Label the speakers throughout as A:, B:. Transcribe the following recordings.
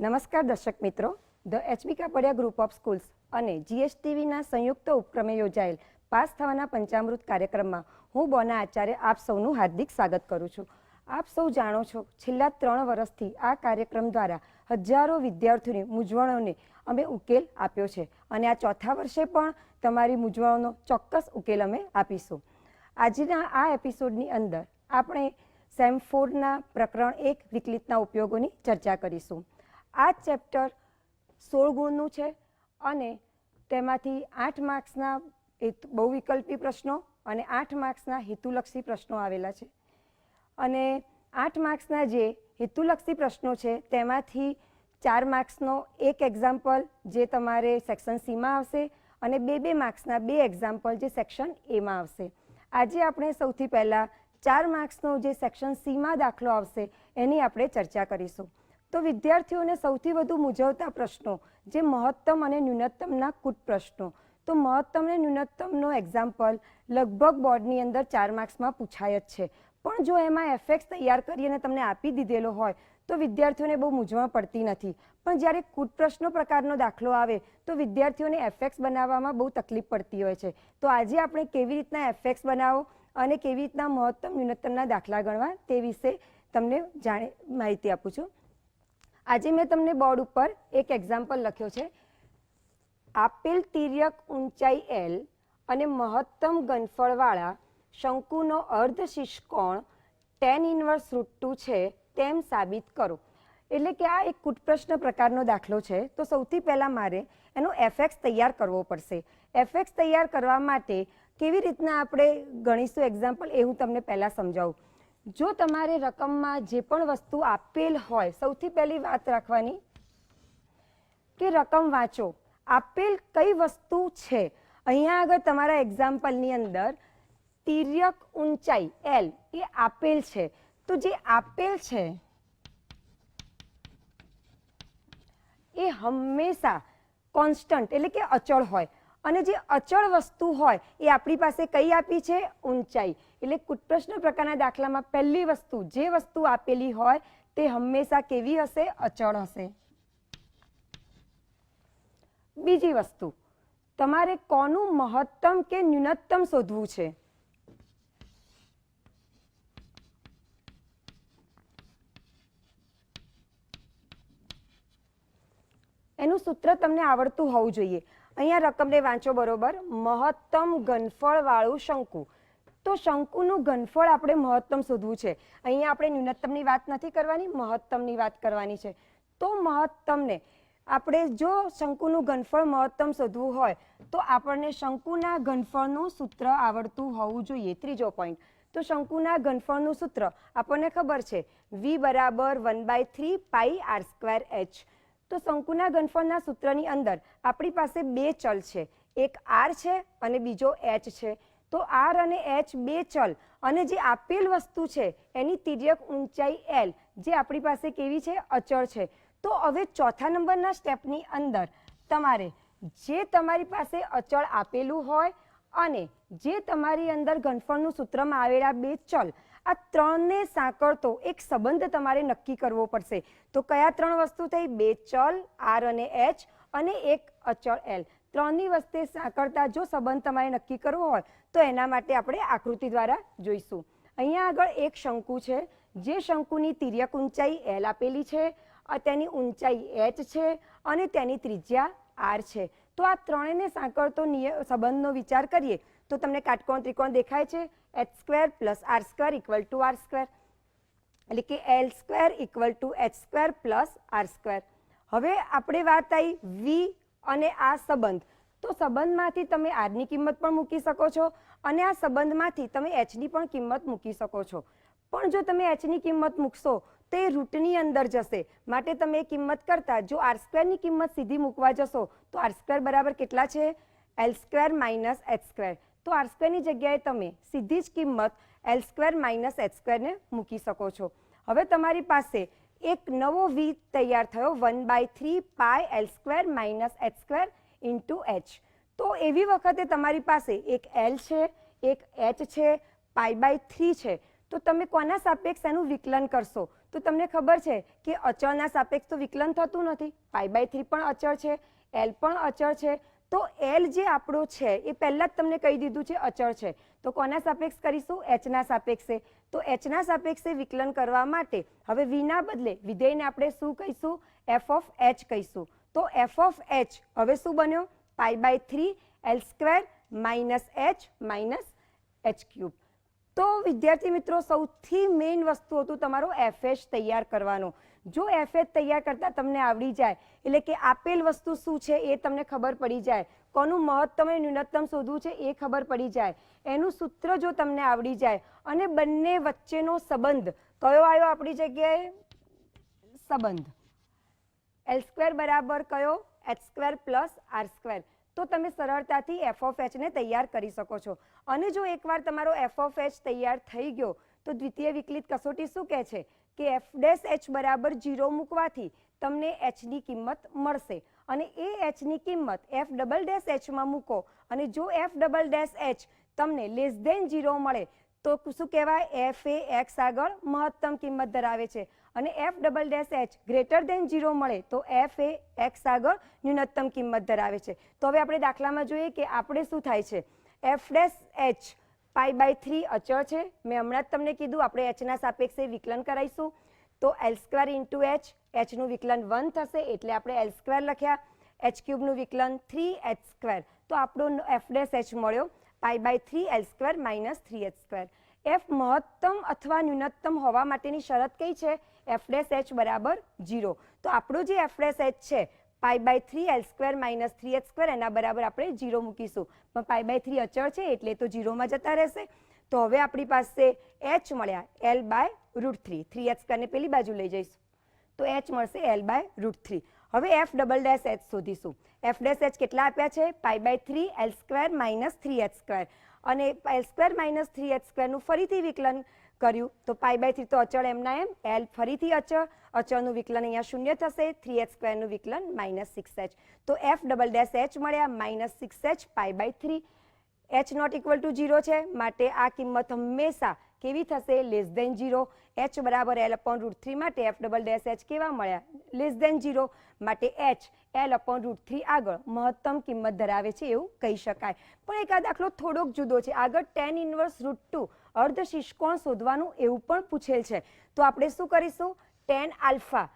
A: નમસ્કાર દર્શક મિત્રો. The HB Kapadia group of schools અને જીએસટીવીના સંયુક્ત ઉપક્રમે યોજાયેલ પાસ થવાના પંચામૃત કાર્યક્રમમાં હું બોના આચાર્ય આપ સૌનું હાર્દિક સ્વાગત કરું છું. આપ સૌ જાણો છો, છેલ્લા ત્રણ વર્ષથી આ કાર્યક્રમ દ્વારા હજારો વિદ્યાર્થીઓની મૂંઝવણોને અમે ઉકેલ આપ્યો છે અને આ ચોથા વર્ષે પણ તમારી મૂંઝવણોનો ચોક્કસ ઉકેલ અમે આપીશું. આજના આ એપિસોડની અંદર આપણે સેમ ફોરના પ્રકરણ એક વિકલિતના ઉપયોગોની ચર્ચા કરીશું. આ ચેપ્ટર સોળ ગુણનું છે અને તેમાંથી આઠ માર્ક્સના બહુવિકલ્પી પ્રશ્નો અને આઠ માર્ક્સના હેતુલક્ષી પ્રશ્નો આવેલા છે. અને આઠ માર્ક્સના જે હેતુલક્ષી પ્રશ્નો છે, તેમાંથી ચાર માર્ક્સનો એક એક્ઝામ્પલ જે તમારે સેક્શન સીમાં આવશે અને બે બે માર્ક્સના બે એક્ઝામ્પલ જે સેક્શન એમાં આવશે. આજે આપણે સૌથી પહેલાં ચાર માર્ક્સનો જે સેક્શન સીમાં દાખલો આવશે એની આપણે ચર્ચા કરીશું. તો વિદ્યાર્થીઓને સૌથી વધુ મૂંઝવતા પ્રશ્નો, જે મહત્તમ અને ન્યૂનતમના કુટ પ્રશ્નો. તો મહત્તમ અને ન્યૂનતમનો એક્ઝામ્પલ લગભગ બોર્ડની અંદર ચાર માર્ક્સમાં પૂછાય જ છે. પણ જો એમાં એફેક્સ તૈયાર કરી અને તમને આપી દીધેલો હોય, તો વિદ્યાર્થીઓને બહુ મૂંઝવણ પડતી નથી. પણ જ્યારે કુટ પ્રશ્નો પ્રકારનો દાખલો આવે, તો વિદ્યાર્થીઓને એફેક્સ બનાવવામાં બહુ તકલીફ પડતી હોય છે. તો આજે આપણે કેવી રીતના એફેક્સ બનાવો અને કેવી રીતના મહત્તમ, ન્યૂનતમના દાખલા ગણવા તે વિશે તમને જાણે માહિતી આપું છું. આજે મેં તમને બોર્ડ ઉપર એક એક્ઝામ્પલ લખ્યો છે. આપેલ તિર્યક ઊંચાઈ એલ અને મહત્તમ ઘનફળવાળા શંકુનો અર્ધ શિષ્કોણ ટેન ઇનવર્સ રૂટ ટુ છે તેમ સાબિત કરો. એટલે કે આ એક કૂટપ્રશ્ન પ્રકારનો દાખલો છે. તો સૌથી પહેલાં મારે એનો એફએક્સ તૈયાર કરવો પડશે. એફએક્સ તૈયાર કરવા માટે કેવી રીતના આપણે ગણીશું? એક્ઝામ્પલ એ હું તમને પહેલાં સમજાવું. જો તમારે રકમમાં જે પણ વસ્તુ આપેલ હોય, સૌથી પહેલી વાત રાખવાની કે રકમ વાંચો. આપેલ કઈ વસ્તુ છે? અહીંયા આગળ તમારા એક્ઝામ્પલની અંદર તિર્યક ઊંચાઈ એલ એ આપેલ છે. તો જે આપેલ છે, એ હંમેશા કોન્સ્ટન્ટ એટલે કે અચળ હોય. અને જે અચળ વસ્તુ હોય, એ આપણી પાસે કઈ આપી છે? ઊંચાઈ. એટલે કુટપ્રશ્ન પ્રકારના દાખલામાં પહેલી વસ્તુ જે વસ્તુ આપેલી હોય તે હંમેશા કેવી હશે? અચળ હશે. બીજી વસ્તુ, તમારે કોનું મહત્તમ કે ન્યૂનતમ શોધવું છે? એનું સૂત્ર તમને આવડતું હોવું જોઈએ. અહીંયા રકમને વાંચો બરોબર. મહત્તમ ઘનફળ વાળું શંકુ. તો શંકુનું ઘનફળ આપણે મહત્તમ શોધવું છે. અહીંયા આપણે ન્યૂનતમની વાત નથી કરવાની, મહત્તમની વાત કરવાની છે. તો મહત્તમને આપણે જો શંકુનું ઘનફળ મહત્તમ શોધવું હોય, તો આપણને શંકુના ઘનફળનું સૂત્ર આવડતું હોવું જોઈએ. ત્રીજો પોઈન્ટ તો શંકુના ઘનફળનું સૂત્ર આપણને ખબર છે. વી બરાબર one by three pi R square H તો શંકુના ઘનફળના સૂત્રની અંદર આપણી પાસે બે ચલ છે. એક આર છે અને બીજો એચ છે. તો આર અને એચ બે ચલ. અને જે આપેલ વસ્તુ છે, એની તિર્યક ઊંચાઈ એલ, જે આપણી પાસે કેવી છે? અચળ છે. તો હવે ચોથા નંબરના સ્ટેપની અંદર તમારે જે તમારી પાસે અચળ આપેલું હોય અને જે તમારી અંદર ઘનફળનું સૂત્રમાં આવેલા બે ચલ, આ ત્રણને સાંકળતો એક સંબંધ તમારે નક્કી કરવો પડશે. તો કયા ત્રણ વસ્તુ થઈ? બે ચલ, આર અને એચ અને એક અચળ એલ. ત્રણની વસ્તે સાંકળતા જો સંબંધ તમારે નક્કી કરવો હોય, તો એના માટે આપણે આકૃતિ દ્વારા જોઈશું. અહીંયા આગળ એક શંકુ છે. જે શંકુની તિર્યક ઊંચાઈ એલ આપેલી છે તેની ઊંચાઈ એચ છે અને તેની ત્રિજ્યા આર છે. તો આ ત્રણેયને સાંકળતો નિય, સંબંધનો વિચાર કરીએ, તો તમને કાટકોણ ત્રિકોણ દેખાય છે. H square plus R square equal to R square એટલે કે L square equal to H square plus R square હવે આપણે વાત આવી વી અને આ સંબંધ. તો સંબંધમાંથી તમે આરની કિંમત પણ મૂકી શકો છો અને આ સંબંધમાંથી તમે એચની પણ કિંમત મૂકી શકો છો. પણ જો તમે એચની કિંમત મૂકશો, તો એ રૂટની અંદર જશે. માટે તમે એ કિંમત કરતા જો આર સ્ક્વેરની કિંમત સીધી મૂકવા જશો, તો આર સ્ક્વેર બરાબર કેટલા છે? L square minus H square તો આર સ્ક્વેરની જગ્યાએ તમે સીધી જ કિંમત એલ સ્ક્વેર માઇનસ એચ સ્ક્વેરને મૂકી શકો છો. હવે તમારી પાસે એક નવો વી તૈયાર થયો one by three pi L square minus H square into H તો એવી વખતે તમારી પાસે એક એલ છે, એક એચ છે પાઈ બાય થ્રી છે. તો તમે કોના સાપેક્ષ એનું વિકલન કરશો? તો તમને ખબર છે કે અચળના સાપેક્ષ તો વિકલન થતું નથી. પાઈ બાય થ્રી પણ અચળ છે એલ પણ અચળ છે. તો એલ જે આપણો છે, એ પહેલાં જ તમને કહી દીધું છે અચળ છે. તો કોના સાપેક્ષ કરીશું? એચના સાપેક્ષે. તો એચના સાપેક્ષે વિકલન કરવા માટે હવે વીના બદલે વિધેયને આપણે શું કહીશું? એફ ઓફ એચ કહીશું. તો એફ ઓફ એચ હવે શું બન્યો? Pi by three L square minus H minus H cube તો વિદ્યાર્થી મિત્રો, સૌથી મેઇન વસ્તુ હતું તમારો એફએચ તૈયાર કરવાનો. જો એફએચ તૈયાર કરતાં તમને આવડી જાય, એટલે કે આપેલ વસ્તુ શું છે એ તમને ખબર પડી જાય કોનું મહત્તમ અને ન્યૂનતમ શોધવું છે એ ખબર પડી જાય. એનું સૂત્ર જો તમને આવડી જાય અને બંને વચ્ચેનો સંબંધ, કયો આવ્યો આપણી જગ્યાએ? સંબંધ. એલ સ્ક્વેર બરાબર કયો? H square plus R square તો તમે સરળતાથી એફ ઓફ એચને તૈયાર કરી શકો છો. અને જો એકવાર તમારો એફ ઓફ એચ તૈયાર થઈ ગયો, તો દ્વિતીય વિકલિત કસોટી શું કહે છે? કે એફ ડેશ એચ બરાબર જીરો મૂકવાથી તમને એચની કિંમત મળશે. અને એ એચની કિંમત એફ ડબલ ડેશ એચમાં મૂકો. અને જો એફ ડબલ ડેશ એચ તમને લેસ દેન જીરો મળે, તો શું કહેવાય? એફ એ એક્સ આગળ મહત્તમ કિંમત ધરાવે છે. અને F double dash H greater than zero મળે, તો એફ એ એક્સ આગળ ન્યૂનતમ કિંમત ધરાવે છે. તો હવે આપણે દાખલામાં જોઈએ કે આપણે શું થાય છે. F dash H pi by three અચળ છે. મેં હમણાં જ તમને કીધું, આપણે એચના સાપેક્ષે વિકલન કરાવીશું તો એલ સ્ક્વેર ઇન્ટુ એચ એચનું વિકલન વન થશે એટલે આપણે એલ સ્ક્વેર લખ્યા. એચ ક્યુબનું વિકલન થ્રી એચ સ્ક્વેર તો આપણો એફ ડેસ એચ મળ્યો. Pi by three l square minus three h square f મહત્તમ અથવા ન્યૂનતમ હોવા માટેની શરત કઈ છે? એફ ડેસ એચ બરાબર જીરો તો આપણો જે એફ ડેસ એચ છે pi by three L square minus three H square એના બરાબર આપણે જીરો મૂકીશું. પણ પાઈ બાય થ્રી અચળ છે એટલે તો જીરોમાં જતા રહેશે. તો હવે આપણી પાસે એચ મળ્યા. L by root three three H સ્ક્વેરને પેલી બાજુ લઈ જઈશું. તો એચ મળશે એલ બાય રૂટ થ્રી હવે એફ ડબલ ડેશ એચ શોધીશું. એફ ડેશ એચ કેટલા આપ્યા છે? Pi by three L square minus three H square અને L square minus three H સ્ક્વેરનું ફરીથી વિકલન કર્યું. તો પાઈ બાય થ્રી તો અચળ એમના એમ. એલ ફરીથી અચળ. અચળનું વિકલન અહીંયા શૂન્ય થશે. થ્રી એચ સ્ક્વેરનું વિકલન માઇનસ સિક્સ એચ તો એફ ડબલ ડેશ એચ મળ્યા minus six H pi by three H not equal to zero છે. માટે આ કિંમત હંમેશા કેવી થશે? લેસ દેન જીરો એચ બરાબર એલ અપોન રૂટ થ્રી માટે એફ ડબલ ડેશ એચ કેવા મળ્યા? લેસ દેન જીરો માટે H L upon root three આગળ મહત્તમ કિંમત ધરાવે છે એવું કહી શકાય. પણ એક આ દાખલો થોડોક જુદો છે. આગળ ટેન ઇનવર્સ રૂટ ટુ અર્ધ શિષ્કોણ શોધવાનું એવું પણ પૂછેલ છે. તો આપણે શું કરીશું? ટેન આલ્ફા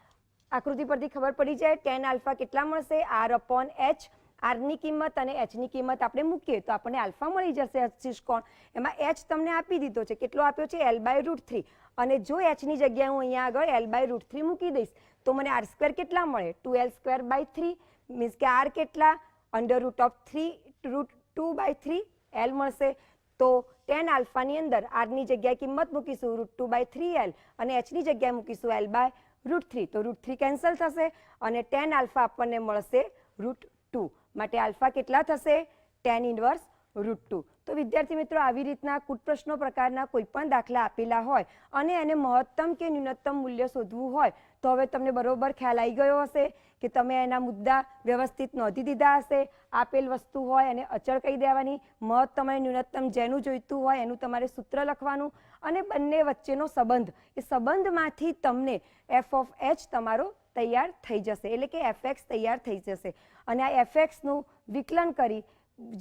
A: આકૃતિ પરથી ખબર પડી જાય ટેન આલ્ફા કેટલા મળશે? આર અપોન એચ આરની કિંમત અને એચની કિંમત આપણે મૂકીએ તો આપણને આલ્ફા મળી જશે શિષ્કોણ એમાં એચ તમને આપી દીધો છે. કેટલો આપ્યો છે? એલ બાય રૂટ થ્રી અને જો એચની જગ્યાએ હું અહીંયા આગળ એલ બાય રૂટ થ્રી મૂકી દઈશ, તો મને આર સ્ક્વેર કેટલા મળે? Two L square by three means કે આર કેટલા? Under root of three root two by three L મળશે. તો ટેન આલ્ફાની અંદર આરની જગ્યાએ કિંમત મૂકીશું root two by three L અને એચની જગ્યાએ મૂકીશું એલ બાય રૂટ થ્રી તો રૂટ થ્રી કેન્સલ થશે અને ટેન આલ્ફા આપણને મળશે રૂટ ટુ. માટે આલ્ફા કેટલા થશે? Tan inverse root two. તો વિદ્યાર્થી મિત્રો, આવી રીતના કુટ પ્રશ્નો પ્રકારના કોઈ પણ દાખલા આપેલા હોય અને એને મહત્તમ કે ન્યૂનતમ મૂલ્ય શોધવું હોય, તો હવે તમને બરોબર ખ્યાલ આવી ગયો હશે કે તમે એના મુદ્દા વ્યવસ્થિત નોંધી દીધા હશે. આપેલ વસ્તુ હોય અને અચળ કહી દેવાની, મહત્તમ અને ન્યૂનતમ જેનું જોઈતું હોય એનું તમારે સૂત્ર લખવાનું અને બંને વચ્ચેનો સંબંધ. એ સંબંધમાંથી તમને એફ ઓફ એચ તમારો તૈયાર થઈ જશે, એટલે કે એફએક્સ તૈયાર થઈ જશે. અને આ એફએક્સનું વિકલન કરી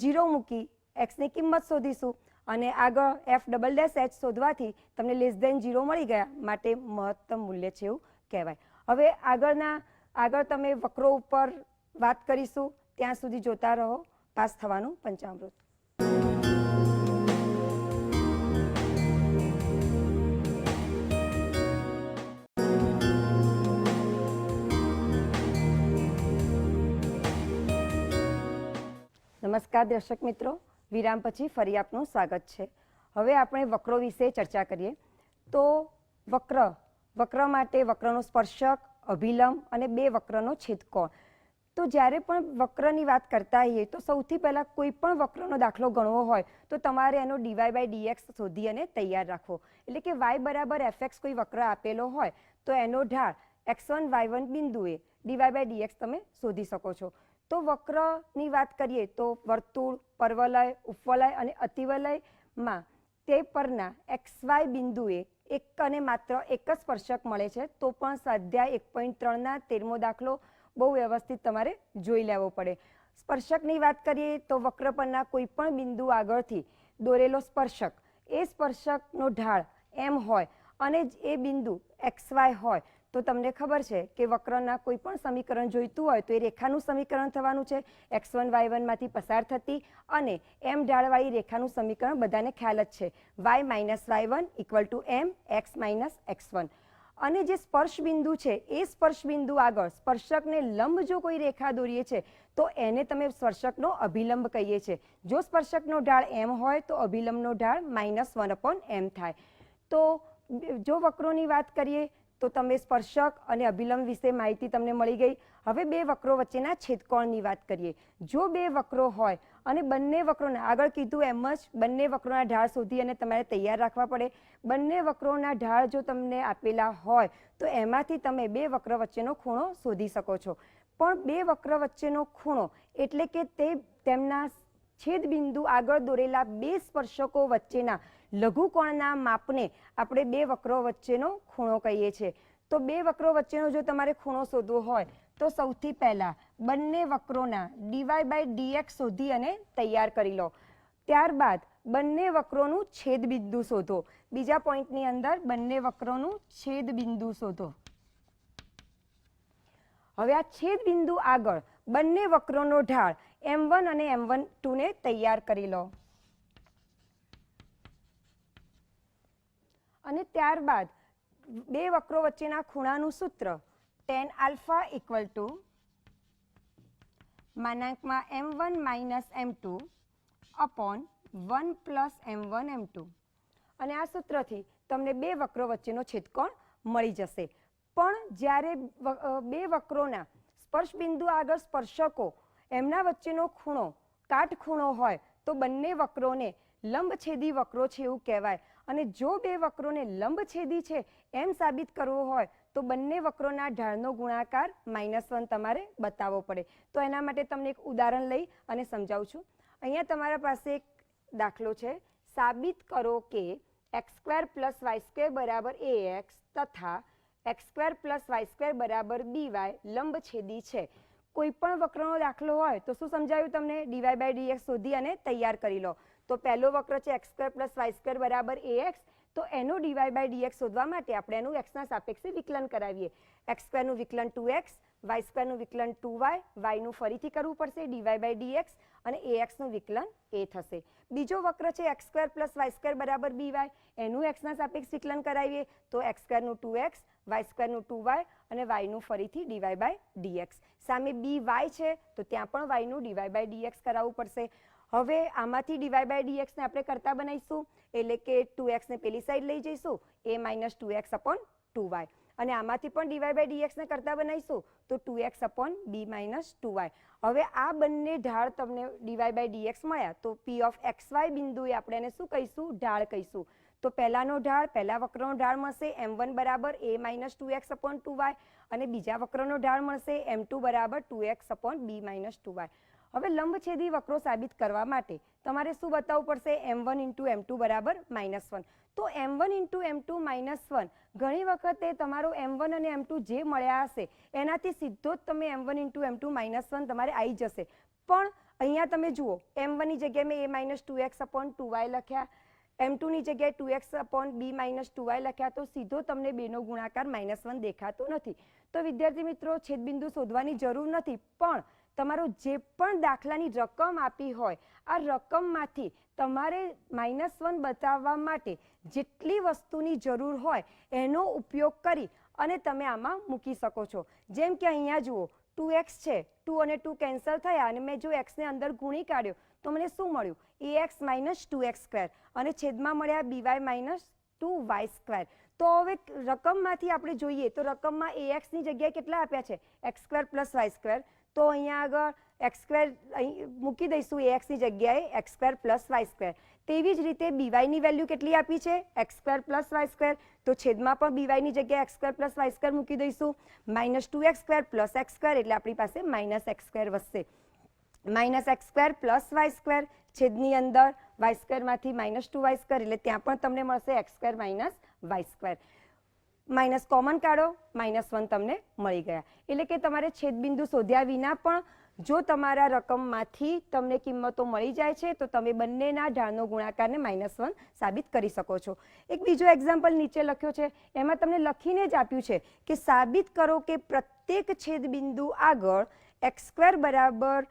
A: જીરો મૂકી એક્સની કિંમત શોધીશું અને આગળ એફ ડબલ ડેશ એચ શોધવાથી તમને લેસ દેન જીરો મળી ગયા માટે મહત્તમ મૂલ્ય છે એવું કહેવાય. હવે આગળના, આગળ તમે વક્રો ઉપર વાત કરીશું, ત્યાં સુધી જોતા રહો. પાસ થવાનું પંચામૃત. નમસ્કાર દર્શક મિત્રો. વિરામ પછી ફરી આપનું સ્વાગત છે. હવે આપણે વક્રો વિશે ચર્ચા કરીએ. તો વક્ર વક્ર માટે વક્રનો સ્પર્શક, અભિલંબ અને બે વક્રનો છેદકોણ. તો જ્યારે પણ વક્રની વાત કરતા હોઈએ તો સૌથી પહેલાં કોઈ પણ વક્રનો દાખલો ગણવો હોય તો તમારે એનો ડીવાય બાય ડીએક્સ શોધી અને તૈયાર રાખવો. એટલે કે વાય બરાબર એફએક્સ કોઈ વક્ર આપેલો હોય તો એનો ઢાળ એક્સ વન વાય વન બિંદુએ d y by d x તમે શોધી શકો છો. તો વક્રની વાત કરીએ તો વર્તુળ, પર્વલય, ઉપવલય અને અતિવલયમાં તે પરના એક્સ વાય બિંદુએ એક અને માત્ર એક જ સ્પર્શક મળે છે, તો પણ સ્વાધ્યાય એક પોઈન્ટ ત્રણના તેરમો દાખલો બહુ વ્યવસ્થિત તમારે જોઈ લેવો પડે. સ્પર્શકની વાત કરીએ તો વક્ર પરના કોઈ પણ બિંદુ આગળથી દોરેલો સ્પર્શક. એ સ્પર્શકનો ઢાળ એમ હોય અને એ બિંદુ એક્સ વાય હોય. તો તમને ખબર છે કે વક્રના કોઈ પણ સમીકરણ જોઈતું હોય તો એ રેખાનું સમીકરણ થવાનું છે. એક્સ વન, વાય વનમાંથી પસાર થતી અને એમ ઢાળવાળી રેખાનું સમીકરણ બધાને ખ્યાલ જ છે. Y minus Y one equal to M, X minus X one. અને જે સ્પર્શ બિંદુ છે, એ સ્પર્શ બિંદુ આગળ સ્પર્શકને લંબ જો કોઈ રેખા દોરીએ છે, તો એને તમે સ્પર્શકનો અભિલંબ કહીએ છીએ જો સ્પર્શકનો ઢાળ એમ હોય તો અભિલંબનો ઢાળ માઇનસ વન અપોન એમ થાય. તો જો વક્રોની વાત કરીએ તો તમે સ્પર્શક અને અભિલંબ વિશે માહિતી તમને મળી ગઈ. હવે બે વક્રો વચ્ચેના છેદકોણની વાત કરીએ. જો બે વક્રો હોય અને બંને વક્રોના આગળ કીધું એમ જ બંને વક્રોના ઢાળ શોધી અને તમારે તૈયાર રાખવા પડે. બંને વક્રોના ઢાળ જો તમને આપેલા હોય તો એમાંથી તમે બે વક્ર વચ્ચેનો ખૂણો શોધી શકો છો. પણ બે વક્ર વચ્ચેનો ખૂણો એટલે કે તે તેમના છેદ બિંદુ આગળ દોરેલા બે સ્પર્શકો વચ્ચેના લઘુકોણના માપને આપણે બે વક્રો વચ્ચેનો ખૂણો કહીએ છીએ. તો બે વક્રો વચ્ચેનો જો તમારે ખૂણો શોધવો હોય, તો સૌથી પહેલાં બંને વક્રોના ડીવાય બાય ડીએક્સ શોધી અને તૈયાર કરી લો. ત્યારબાદ બંને વક્રોનું છેદ બિંદુ શોધો. બીજા પોઈન્ટની અંદર બંને વક્રોનું છેદ બિંદુ શોધો. હવે આ છેદ બિંદુ આગળ બંને વક્રોનો ઢાળ એમ વન અને એમ વન ટુને તૈયાર કરી લો. અને ત્યારબાદ બે વક્રો વચ્ચેના ખૂણાનું સૂત્ર tan alpha equal to માનાંકમાં M one minus M two upon one plus M one M two. અને આ સૂત્રથી તમને બે વક્રો વચ્ચેનો છેદકોણ મળી જશે. પણ જ્યારે બે વક્રોના સ્પર્શ બિંદુ આગળ સ્પર્શકો એમના વચ્ચેનો ખૂણો કાટખૂણો હોય તો બંને વક્રોને લંબછેદી વક્રો છે એવું કહેવાય. અને જો બે વક્રોને લંબછેદી છે એમ સાબિત કરવો હોય, તો બંને વક્રોના ઢાળનો ગુણાકાર માઇનસ વન તમારે બતાવવો પડે. તો એના માટે તમને એક ઉદાહરણ લઈ અને સમજાવું છું. અહીંયા તમારા પાસે એક દાખલો છે. સાબિત કરો કે X square plus Y square બરાબર એ એક્સ તથા X square plus Y square બરાબર બી વાય લંબછેદી છે. કોઈ પણ વક્રનો દાખલો હોય તો શું સમજાયું તમને? ડીવાય બાય ડીએક્સ શોધી અને તૈયાર કરી લો. તો પહેલો વક્ર છે X square plus Y square બરાબર એ એક્સ, તો એનું ડીવાય બાય ડીએક્સ શોધવા માટે આપણે એનું એક્સના સાપેક્ષે વિકલન કરાવીએ. એક્સ સ્ક્વેરનું વિકલન ટુ એક્સ, વાય સ્ક્વેરનું વિકલન ટુ વાય વાયનું ફરીથી કરવું પડશે ડીવાય બાય ડીએક્સ અને એ એક્સનું વિકલન એ થશે. બીજો વક્ર છે X square plus Y square બરાબર બી વાય, એનું એક્સના સાપેક્ષ વિકલન કરાવીએ, તો એક્સ સ્ક્વેરનું ટુ એક્સ, વાય સ્ક્વેરનું ટુ વાય, અને વાયનું ફરીથી ડીવાય બાય ડીએક્સ સામે બી વાય છે, તો ત્યાં પણ વાયનું ડીવાય બાય ડીએક્સ કરાવવું પડશે. હવે આમાંથી ડીવાય બાય ડીએક્સને આપણે કરતા બનાવીશું, એટલે કે ટુ એક્સને પેલી સાઈડ લઈ જઈશું, A minus two X upon two Y અને આમાંથી પણ ડીવાય બાય ડીએક્સને કરતા બનાવીશું, તો two X upon B minus two Y હવે આ બંને ઢાળ તમને ડીવાય બાય ડીએક્સ મળ્યા, તો પી ઓફ એક્સ વાય બિંદુએ આપણે એને શું કહીશું? ઢાળ કહીશું. તો પહેલાનો ઢાળ, પહેલા વક્રનો ઢાળ મળશે એમ વન બરાબર A minus two X upon two Y અને બીજા વક્રનો ઢાળ મળશે એમ ટુ બરાબર two X upon B minus two Y હવે લંબછેદી વક્રો સાબિત કરવા માટે તમારે શું બતાવવું પડશે? M one into M two બરાબર માઇનસ વન તો M one into M two minus one ઘણી વખતે તમારો એમ વન અને એમ ટુ જે મળ્યા હશે, એનાથી સીધો જ તમે M one into M two minus one તમારે આવી જશે. પણ અહીંયા તમે જુઓ એમ વનની જગ્યાએ મેં A minus two X upon two Y લખ્યા. એમ ટુની જગ્યાએ two X upon B minus two Y લખ્યા, તો સીધો તમને બેનો ગુણાકાર માઇનસ વન દેખાતો નથી. તો વિદ્યાર્થી મિત્રો, છેદબિંદુ શોધવાની જરૂર નથી, પણ તમારો જે પણ દાખલાની રકમ આપી હોય, આ રકમમાંથી તમારે માઇનસ વન બતાવવા માટે જેટલી વસ્તુની જરૂર હોય, એનો ઉપયોગ કરી અને તમે આમાં મૂકી શકો છો. જેમ કે અહીંયા જુઓ ટુ એક્સ છે ટુ અને ટુ કેન્સલ થયા અને મેં જો એક્સને અંદર ગુણી કાઢ્યો, તો મને શું મળ્યું? A x minus two x square અને છેદમાં મળ્યા b y minus two y square તો હવે રકમમાંથી આપણે જોઈએ, તો રકમમાં એ એક્સની જગ્યાએ કેટલા આપ્યા છે? X square plus Y square તો અહીંયા આગળ એક્સ સ્ક્વેર અહીં મૂકી દઈશું એ એક્સની જગ્યાએ X square plus Y square તેવી જ રીતે બીવાયની વેલ્યુ કેટલી આપી છે? X square plus Y square તો છેદમાં પણ બીવાયની જગ્યાએ X square plus Y square મૂકી દઈશું. Minus two X square plus X square એટલે આપણી પાસે માઇનસ એક્સ સ્ક્વેર વધશે. Minus X square plus Y square છેદની અંદર વાય સ્ક્વેરમાંથી માઇનસ ટુ વાય સ્ક્વેર એટલે ત્યાં પણ તમને મળશે X square minus Y square minus common કાઢો, માઇનસ વન તમને મળી ગયા. એટલે કે તમારે છેદબિંદુ શોધ્યા વિના પણ જો તમારા રકમમાંથી તમને કિંમતો મળી જાય છે, તો તમે બંનેના ઢાળનો ગુણાકારને માઇનસ વન સાબિત કરી શકો છો. એક બીજો એક્ઝામ્પલ નીચે લખ્યો છે. એમાં તમને લખીને જ આપ્યું છે કે સાબિત કરો કે પ્રત્યેક છેદબિંદુ આગળ એક્સ સ્ક્વેર બરાબર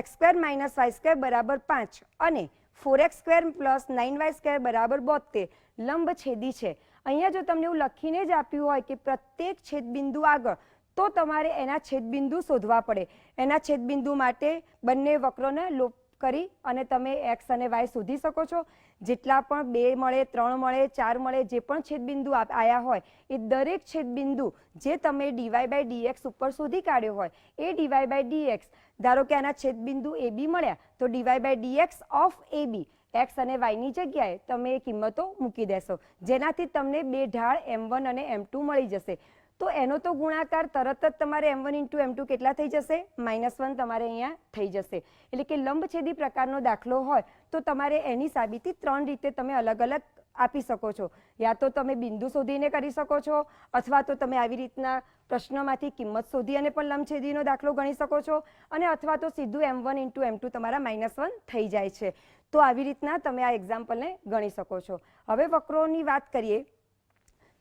A: X square minus Y square બરાબર પાંચ અને four X square plus nine Y square બરાબર બોતેર લંબ છેદી છે. અહીંયા જો તમને એવું લખીને જ આપ્યું હોય કે પ્રત્યેક છેદબિંદુ આગળ, તો તમારે એના છેદબિંદુ શોધવા પડે. એના છેદબિંદુ માટે બંને વક્રોને લોપ કરી અને તમે એક્સ અને વાય શોધી શકો છો. જેટલા પણ બે મળે, ત્રણ મળે, ચાર મળે, જે પણ છેદબિંદુ આવ્યા હોય, એ દરેક છેદબિંદુ જે તમે ડીવાય બાય ડીએક્સ ઉપર શોધી કાઢ્યો હોય, એ ડીવાય બાય ડીએક્સ ધારો કે આના છેદબિંદુ એ બી મળ્યા, તો D Y by D X of A B X અને વાયની જગ્યાએ તમે એ કિંમતો મૂકી દેશો. જેનાથી તમને બે ઢાળ એમ વન અને એમ મળી જશે. તો એનો તો ગુણાકાર તરત જ તમારે M one into M two કેટલા થઈ જશે? માઇનસ વન તમારે અહીંયા થઈ જશે. એટલે કે લંબછેદી પ્રકારનો દાખલો હોય તો તમારે એની સાબિતી ત્રણ રીતે તમે અલગ અલગ આપી શકો છો. યા તો તમે બિંદુ શોધીને કરી શકો છો, અથવા તો તમે આવી રીતના પ્રશ્નમાંથી કિંમત શોધી અને પણ લંબછેદીનો દાખલો ગણી શકો છો, અને અથવા તો સીધું M one into M two તમારા માઇનસ વન થઈ જાય છે. તો આવી રીતના તમે આ એક્ઝામ્પલને ગણી શકો છો. હવે વક્રોની વાત કરીએ,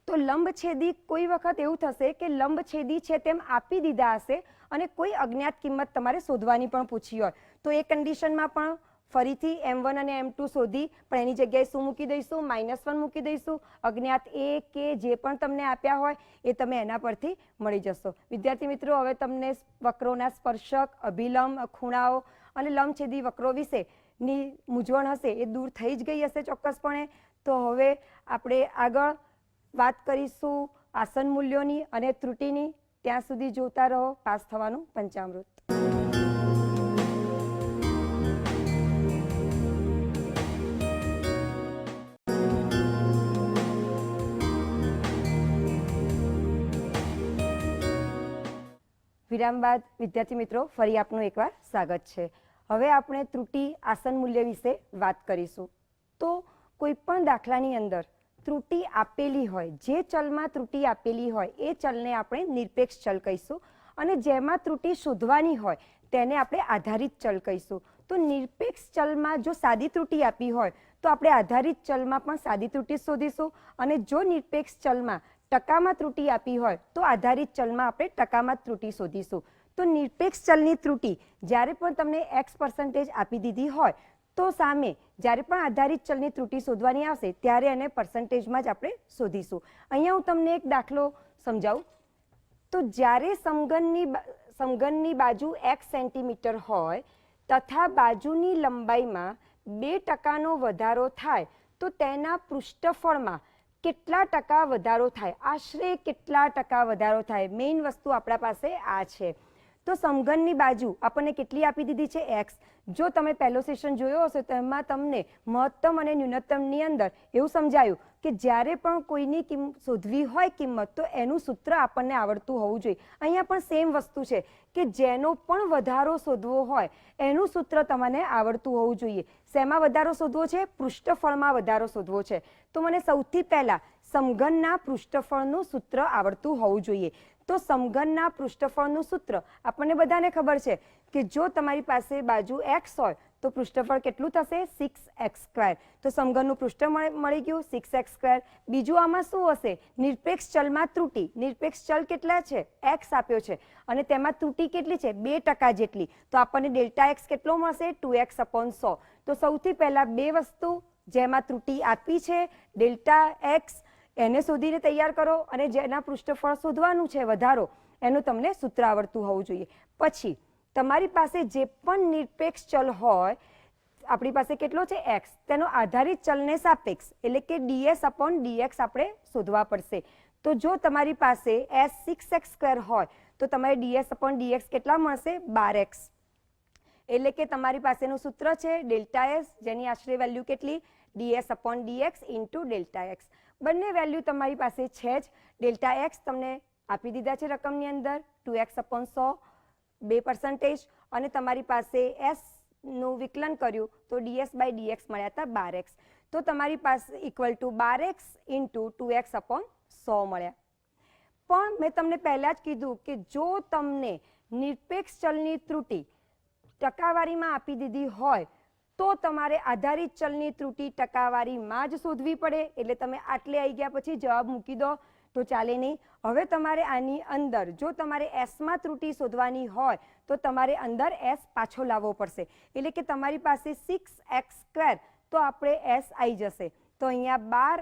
A: તો લંબછેદી કોઈ વખત એવું થશે કે લંબછેદી છે તેમ આપી દીધા હશે અને કોઈ અજ્ઞાત કિંમત તમારે શોધવાની પણ પૂછી હોય. તો એ કન્ડિશનમાં પણ ફરીથી એમ વન અને એમ ટુ શોધી પણ એની જગ્યાએ શું મૂકી દઈશું? માઇનસ વન મૂકી દઈશું. અજ્ઞાત એ કે જે પણ તમને આપ્યા હોય એ તમે એના પરથી મળી જશો. વિદ્યાર્થી મિત્રો, હવે તમને વક્રોના સ્પર્શક, અભિલંબ, ખૂણાઓ અને લંબછેદી વક્રો વિશેની મૂંઝવણ હશે એ દૂર થઈ જ ગઈ હશે ચોક્કસપણે. તો હવે આપણે આગળ વાત કરીશું આસન મૂલ્યોની અને ત્રુટિની. ત્યાં સુધી જોતા રહો. પાસ થવાનું પંચામૃત. વિરામ બાદ, વિદ્યાર્થી મિત્રો, ફરી આપનું એકવાર સ્વાગત છે. હવે આપણે ત્રુટિ, આસન મૂલ્ય વિશે વાત કરીશું. તો કોઈ પણ દાખલાની અંદર ત્રુટિ આપેલી હોય, જે ચલમાં ત્રુટિ આપેલી હોય, એ ચલને આપણે નિરપેક્ષ ચલ કહીશું અને જેમાં ત્રુટિ શોધવાની હોય, તેને આપણે આધારિત ચલ કહીશું. તો નિરપેક્ષ ચલમાં જો સાદી ત્રુટિ આપી હોય, તો આપણે આધારિત ચલમાં પણ સાદી ત્રુટિ શોધીશું અને જો નિરપેક્ષ ચલમાં ટકામાં ત્રુટિ આપી હોય તો આધારિત ચલમાં આપણે ટકામાં ત્રુટિ શોધીશું. તો નિરપેક્ષ ચલની ત્રુટિ, જ્યારે પણ તમને એક્સ પર્સન્ટેજ આપી દીધી હોય તો સામે જ્યારે પણ આધારિત ચલની ત્રુટિ શોધવાની આવશે, ત્યારે એને પર્સન્ટેજમાં જ આપણે શોધીશું. અહીંયા હું તમને એક દાખલો સમજાવું. તો જ્યારે સમઘનની સમઘનની બાજુ એક્સ સેન્ટીમીટર હોય તથા બાજુની લંબાઈમાં બે ટકાનો વધારો થાય, તો તેના પૃષ્ઠફળમાં કેટલા ટકા વધારો થાય? આશરે કેટલા ટકા વધારો થાય? મેઇન વસ્તુ આપણા પાસે આ છે. તો સમઘનની બાજુ આપણને કેટલી આપી દીધી છે? એક્સ જો તમે પહેલો સેશન જોયો હશે તો એમાં તમને મહત્તમ અને ન્યૂનતમની અંદર એવું સમજાયું કે જ્યારે પણ કોઈની કિંમ, શોધવી હોય કિંમત, તો એનું સૂત્ર આપણને આવડતું હોવું જોઈએ. અહીંયા પણ સેમ વસ્તુ છે કે જેનો પણ વધારો શોધવો હોય, એનું સૂત્ર તમને આવડતું હોવું જોઈએ. શેમાં વધારો શોધવો છે? પૃષ્ઠફળમાં વધારો શોધવો છે. તો મને સૌથી પહેલા સમઘનના પૃષ્ઠફળનું સૂત્ર આવડતું હોવું જોઈએ. તો સમઘનના પૃષ્ઠફળનું સૂત્ર આપણને બધાને ખબર છે કે જો તમારી પાસે બાજુ એક્સ હોય, તો પૃષ્ઠફળ કેટલું થશે? સિક્સ એક્સ સ્ક્વેર તો સમઘનનું પૃષ્ઠ મળ- ગયું સિક્સ એક્સ સ્ક્વેર બીજું આમાં શું હશે? નિરપેક્ષ ચલમાં ત્રુટી. નિરપેક્ષ ચલ કેટલા છે? એક્સ આપ્યો છે. અને તેમાં ત્રુટી કેટલી છે? બે ટકા જેટલી. તો આપણને ડેલ્ટા એક્સ કેટલો મળશે? ટુ એક્સ અપોન સો. તો સૌથી પહેલાં બે વસ્તુ જેમાં ત્રુટિ આપી છે, ડેલ્ટા એક્સ એને શોધીને તૈયાર કરો અને જેના પૃષ્ઠફળ શોધવાનું છે વધારો, એનું તમને સૂત્ર આવડતું હોવું જોઈએ. પછી, તમારી પાસે જે પણ નિરપેક્ષ ચલ હોય, આપણી પાસે કેટલો છે? એક્સ તેનો આધારિત ચલને સાપેક્ષ, એટલે કે ડીએસ અપોન ડીએક્સ આપણે શોધવા પડશે. તો જો તમારી પાસે એસ સિક્સ એક્સ સ્ક્વેર હોય, તો તમારે ડીએસ અપોન ડીએક્સ કેટલા મળશે? બાર એક્સ એટલે કે તમારી પાસેનું સૂત્ર છે ડેલ્ટા એસ, જેની આશરે વેલ્યુ કેટલી? D S upon D X into delta X. બંને વેલ્યુ તમારી પાસે છે જ. ડેલ્ટા એક્સ તમને આપી દીધા છે રકમની અંદર, ટુ એક્સ અપોન સો, બે પર્સન્ટેજ અને તમારી પાસે એસનું વિકલન કર્યું તો ડીએસ બાય ડીએક્સ મળ્યા હતા બાર એક્સ. તો તમારી પાસે equal to bar X into two X upon સો મળ્યા. પણ મેં તમને પહેલાં જ કીધું કે જો તમને નિરપેક્ષ ચલની ત્રુટિ ટકાવારીમાં આપી દીધી હોય તો તમારે આધારિત ચલની ત્રુટિ ટકાવારીમાં જ શોધવી પડે. એટલે તમે આટલે આવી ગયા પછી જવાબ મૂકી દો. તો ચાલે નહીં. હવે તમારે આની અંદર, જો તમારે એસમાં ત્રુટિ શોધવાની હોય, તો તમારે અંદર એસ પાછો લાવવો પડશે. એટલે કે તમારી પાસે સિક્સ એક્સ સ્ક્વેર, તો આપણે એસ આવી જશે. તો અહીંયા બાર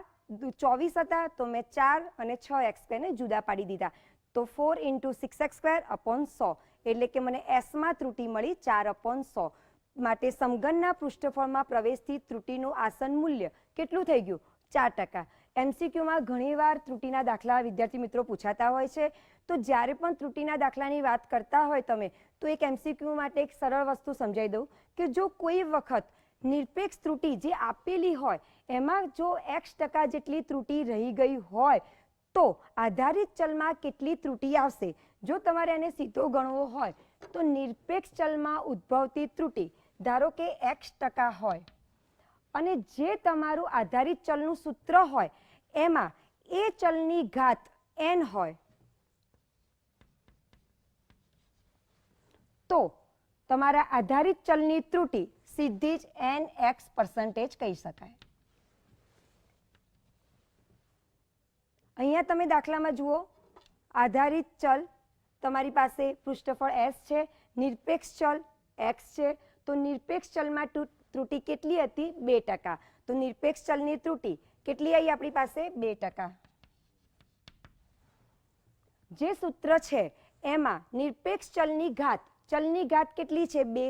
A: ચોવીસ હતા, તો મેં ચાર અને છ એક્સ સ્ક્વેરને જુદા પાડી દીધા. તો four into six X square upon સો. એટલે કે મને એસમાં ત્રુટિ મળી ચાર અપોન સો. માટે સમઘનના પૃષ્ઠફળમાં પ્રવેશથી ત્રુટિનું આસન મૂલ્ય કેટલું થઈ ગયું? ચાર ટકા. એમસીક્યુમાં ઘણીવાર ત્રુટિના દાખલા વિદ્યાર્થી મિત્રો પૂછાતા હોય છે. તો જ્યારે પણ ત્રુટિના દાખલાની વાત કરતા હોય તમે, તો એક એમસીક્યુ માટે એક સરળ વસ્તુ સમજાવી દઉં કે જો કોઈ વખત નિરપેક્ષ ત્રુટિ જે આપેલી હોય, એમાં જો એક્સ ટકા જેટલી ત્રુટિ રહી ગઈ હોય, તો આધારિત ચલમાં કેટલી ત્રુટિ આવશે? જો તમારે એને સીધો ગણવો હોય, તો નિરપેક્ષ ચલમાં ઉદ્ભવતી ત્રુટિ ધારો કે એક્સ ટકા હોય, અને જે તમારું આધારિત ચલનું સૂત્ર હોય, એમાં એ ચલની ઘાત એન હોય, તો તમારા આધારિત ચલની ત્રુટિ સીધી જ એન એક્સ પર્સન્ટેજ કહી શકાય. અહીંયા તમે દાખલામાં જુઓ, આધારિત ચલ તમારી પાસે પૃષ્ઠફળ એસ છે, નિરપેક્ષ ચલ એક્સ છે તો નિરપેક્ષ ચલમાં ત્રુટિ કેટલી હતી? બે ટકા. તો નિરપેક્ષ ચલની ત્રુટિ કેટલી આવી આપણી પાસે? બે ટકા. જે સૂત્ર છે, એમાં નિરપેક્ષ ચલની ઘાત ચલની ઘાત કેટલી છે? બે.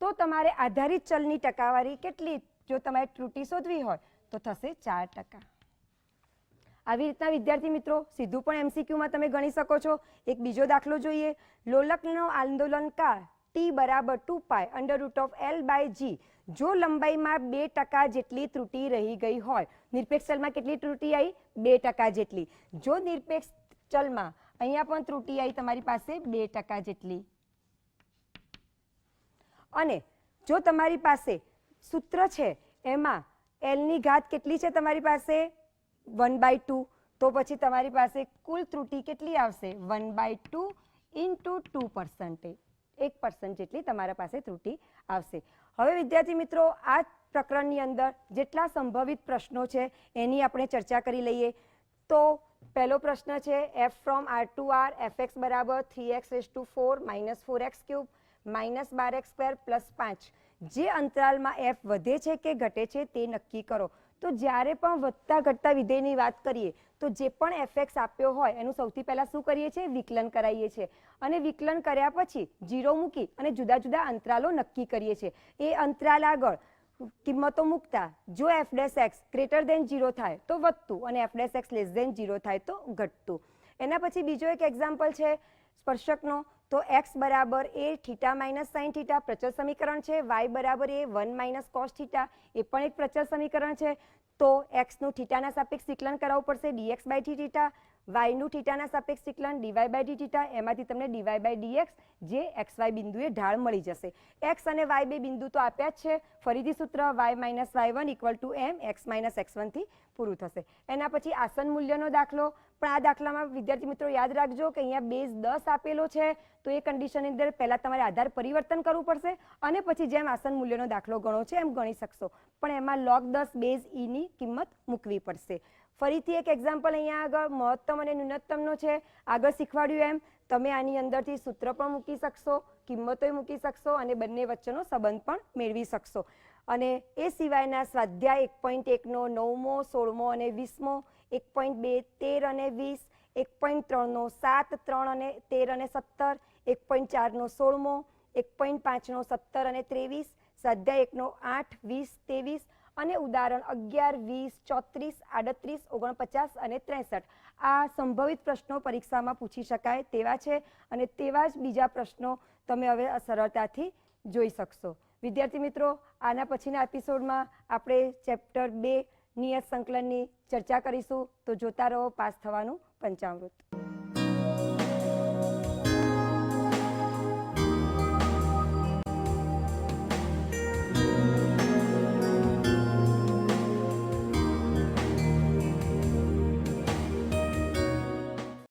A: તો તમારે આધારિત ચલની ટકાવારી કેટલી? જો તમારે ત્રુટિ શોધવી હોય, તો થશે ચાર ટકા. આવી રીતના વિદ્યાર્થી મિત્રો, સીધું પણ એમસીક્યુમાં તમે ગણી શકો છો. એક બીજો દાખલો જોઈએ. લોલકનો આંદોલનકાર ટી બરાબર two pi under root of L by G જો લંબાઈમાં બે ટકા જેટલી ત્રુટિ રહી ગઈ હોય, નિરપેક્ષ ચલમાં કેટલી ત્રુટિ આવી બે ટકા જેટલી. જો નિરપેક્ષ ચલમાં અહીંયા પણ ત્રુટિ આવી તમારી પાસે બે ટકા જેટલી. અને જો તમારી પાસે સૂત્ર છે, એમાં એલની ઘાત કેટલી છે તમારી પાસે? વન બાય ટુ તો પછી તમારી પાસે કુલ ત્રુટિ કેટલી આવશે? One by two into two percentage એક પર્સન્ટ જેટલી તમારા પાસે ત્રુટિ આવશે. હવે વિદ્યાર્થી મિત્રો, આ પ્રકરણની અંદર જેટલા સંભવિત પ્રશ્નો છે, એની આપણે ચર્ચા કરી લઈએ. તો પહેલો પ્રશ્ન છે F from R to R F X બરાબર three X raise to four minus four X cube minus bar x square plus પાંચ. જે અંતરાલમાં એફ વધે છે કે ઘટે છે તે નક્કી કરો. તો જ્યારે પણ વધતા ઘટતા વિધેયની વાત કરીએ, તો જે પણ એફએક્સ આપ્યો હોય, એનું સૌથી પહેલાં શું કરીએ છીએ? વિકલન કરાવીએ છીએ. અને વિકલન કર્યા પછી જીરો મૂકી અને જુદા જુદા અંતરાલો નક્કી કરીએ છીએ. એ અંતરાલ આગળ કિંમતો મૂકતા, જો f dash x greater than zero થાય, તો વધતું અને f dash x less than zero થાય, તો ઘટતું. એના પછી બીજો એક એક્ઝામ્પલ છે, સ્પર્શકનો. તો એક્સ બરાબર A theta minus sine theta પ્રચલ સમીકરણ છે વાય બરાબર A one minus cos theta, એ પણ એક પ્રચલ સમીકરણ છે. તો એક્સનું થીટાના સાપેક્ષ વિકલન કરાવવું પડશે D X by D theta વાયનું થીટાના સાપેક્ષ વિકલન D Y by D theta, એમાંથી તમને D Y by D X જે એક્સ વાય બિંદુએ ઢાળ મળી જશે. એક્સ અને વાય બે બિંદુ તો આપ્યા જ છે. ફરીથી સૂત્ર Y minus Y one equal to M X minus X વનથી પૂરું થશે. એના પછી આસન મૂલ્યનો દાખલો પણ આ દાખલામાં વિદ્યાર્થી મિત્રો યાદ રાખજો કે અહીંયા બેઝ દસ આપેલો છે, તો એ કન્ડિશનની અંદર પહેલાં તમારે આધાર પરિવર્તન કરવું પડશે અને પછી જેમ આસન મૂલ્યનો દાખલો ગણો છે એમ ગણી શકશો. પણ એમાં લોગ દસ બેઝ ઈની કિંમત મૂકવી પડશે. ફરીથી એક એક્ઝામ્પલ અહીંયા આગળ મહત્તમ અને ન્યૂનતમનો છે. આગળ શીખવાડ્યું એમ, તમે આની અંદરથી સૂત્ર પણ મૂકી શકશો, કિંમતોય મૂકી શકશો અને બંને વચ્ચેનો સંબંધ પણ મેળવી શકશો. અને એ સિવાયના સ્વાધ્યાય એક પોઈન્ટ એકનો નવમો, સોળમો અને વીસમો એક પોઈન્ટ બે તેર અને વીસ, એક પોઈન્ટ ત્રણનો સાત, ત્રણ અને તેર અને સત્તર, એક પોઈન્ટ ચારનો સોળમો, એક પોઈન્ટ પાંચનો સત્તર અને ત્રેવીસ, સ્વાધ્યાય એકનો આઠ, વીસ, ત્રેવીસ અને ઉદાહરણ અગિયાર, વીસ, ચોત્રીસ, આડત્રીસ, ઓગણપચાસ અને ત્રેસઠ. આ સંભવિત પ્રશ્નો પરીક્ષામાં પૂછી શકાય તેવા છે અને તેવા જ બીજા પ્રશ્નો તમે હવે સરળતાથી જોઈ શકશો. વિદ્યાર્થી મિત્રો, આના પછીના એપિસોડમાં આપણે ચેપ્ટર બે નિયત સંકલનની ચર્ચા કરીશું. તો જોતા રહો પાસ થવાનું પંચામૃત.